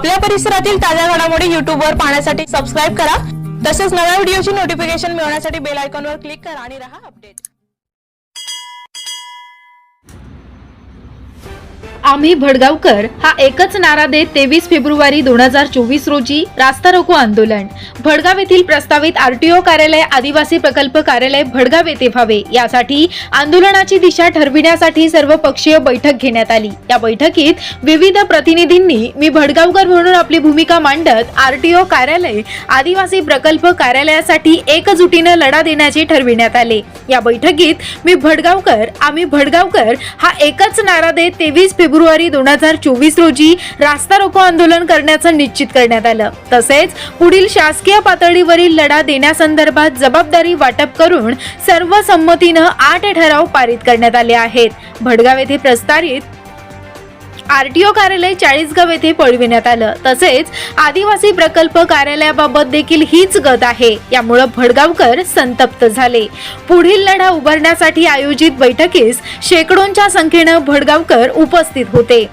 आपल्या परिसरातील ताज्या घडामोडी युट्यूब वर पाहण्यासाठी सबस्क्राईब करा. तसेच नव्या व्हिडिओची नोटिफिकेशन मिळवण्यासाठी बेल आयकॉनवर क्लिक करा आणि रहा अपडेट आम्ही भडगावकर हा एकच नारा देत तेवीस फेब्रुवारी दोन हजार चोवीस रोजी रास्ता रोको आंदोलन. भडगाव येथील प्रस्तावित आरटीओ कार्यालय आदिवासी प्रकल्प कार्यालय भडगाव येथे व्हावे. यासाठी आंदोलनाची दिशा ठरविण्यासाठी सर्व पक्षीय बैठक घेण्यात आली. या बैठकीत विविध प्रतिनिधींनी मी भडगावकर म्हणून आपली भूमिका मांडत आरटीओ कार्यालय आदिवासी प्रकल्प कार्यालयासाठी एकजुटीनं लढा देण्याचे ठरविण्यात आले. या बैठकीत मी भडगावकर आम्ही भडगावकर हा एकच नारा देत तेवीस फेब्रुवारी दोन हजार चोवीस रोजी रास्ता रोको आंदोलन करण्याचं निश्चित करण्यात आलं. तसेच पुढील शासकीय पातळीवरील लढा देण्यासंदर्भात जबाबदारी वाटप करून सर्व संमतीनं आठ ठराव पारित करण्यात आले आहेत. भडगाव येथे प्रस्तावित आरटीओ कार्यालय चाळीसगाव येथे पळविण्यात आलं. तसेच आदिवासी प्रकल्प कार्यालयाबाबत देखील हीच गत आहे. यामुळं भडगावकर संतप्त झाले. पुढील लढा उभारण्यासाठी आयोजित बैठकीस शेकडोंच्या संख्येनं भडगावकर उपस्थित होते.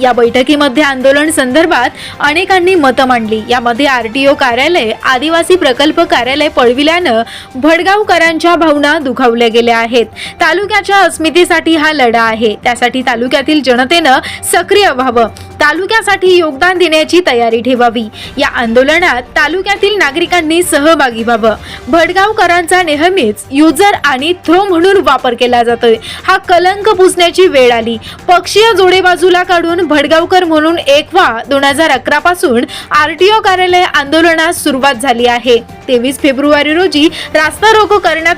या बैठकीमध्ये आंदोलन संदर्भात अनेकांनी मतं मांडली. यामध्ये आरटीओ कार्यालय आदिवासी प्रकल्प कार्यालय पळविल्यानं भडगावकरांच्या भावना दुखावल्या गेल्या आहेत. तालुक्याच्या अस्मितेसाठी हा लढा आहे. त्यासाठी तालुक्यातील जनतेनं सक्रिय व्हावं. तालुक्यासाठी योगदान देण्याची तयारी ठेवावी. या आंदोलनात तालुक्यातील नागरिकांनी सहभागी व्हावं. भडगावकरांचा नेहमीच युजर आणि थ्रो म्हणून वापर केला जातोय. हा कलंक पुसण्याची वेळ आली. पक्षीय जोडे बाजूला काढून भडगावकर म्हणून एक वा दोन हजार अकरा पासून आरटीओ कार्यालय आंदोलनास सुरुवात झाली आहे. तेवीस फेब्रुवारी रोजी रास्ता रोको करण्यात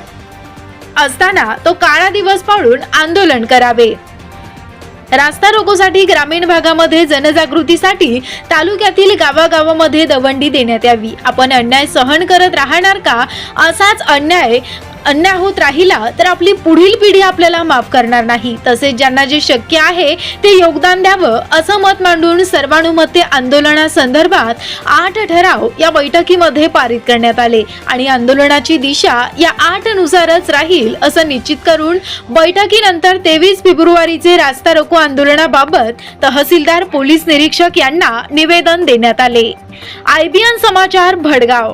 असताना तो काळा दिवस पाळून आंदोलन करावे. रास्ता रोकोसाठी ग्रामीण भागामध्ये जनजागृतीसाठी तालुक्यातील गावागावामध्ये दवंडी देण्यात यावी. आपण अन्याय सहन करत राहणार का? असाच अन्याय अन्याय होत राहिला तर आपली पुढील पिढी आपल्याला माफ करणार नाही. तसेच ज्यांना जे शक्य आहे ते योगदान द्यावं असं मत मांडून सर्वानुमते आंदोलनासंदर्भात आठ ठराव या बैठकीमध्ये पारित करण्यात आले. आणि आंदोलनाची दिशा या आठ नुसारच राहील असं निश्चित करून बैठकीनंतर तेवीस फेब्रुवारीचे रास्ता रोको आंदोलनाबाबत तहसीलदार पोलीस निरीक्षक यांना निवेदन देण्यात आले. IBN Samachar Bhadgaon.